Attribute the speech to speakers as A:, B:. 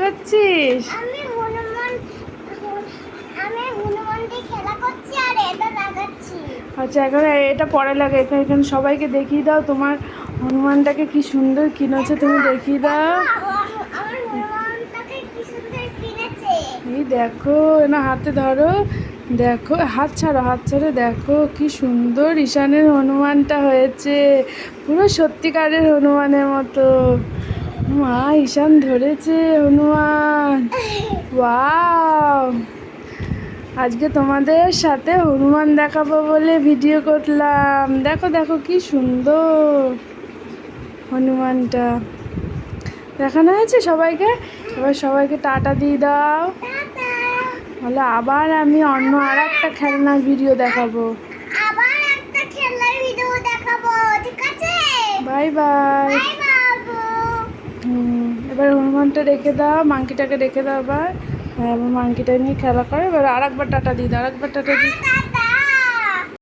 A: করছিস?
B: আমি হনুমান আমি হনুমান খেলা করছি আর এটা লাগাচ্ছি।
A: আচ্ছা এখন এটা পরে লাগে এখানে এখানে সবাইকে দেখিয়ে দাও তোমার হনুমানটাকে কি সুন্দর কিনেছে তুমি দেখিয়ে দাও। এই দেখো না হাতে ধরো দেখো হাত ছাড়ো হাত ছাড়ো দেখো কি সুন্দর ঈশানের হনুমানটা হয়েছে। পুরো সত্যিকারের হনুমানের মতো। মা ঈশান ধরেছে হনুমান। ওয়াও। আজকে তোমাদের সাথে হনুমান দেখাবো বলে ভিডিও করলাম। দেখো দেখো কি সুন্দর হনুমানটা। দেখানো হয়েছে সবাইকে? এবার সবাইকে টাটা দিয়ে দাও। তাহলে আবার আমি অন্য আর একটা খেলনার ভিডিও দেখাবো বাই বাই। এবার হনুমানটা রেখে দাও মাংকিটাকে রেখে দাও আবার। হ্যাঁ মাংকিটা নিয়ে খেলা করে, এবার আর একবার টাটা দিই আর একবার টাটা দিই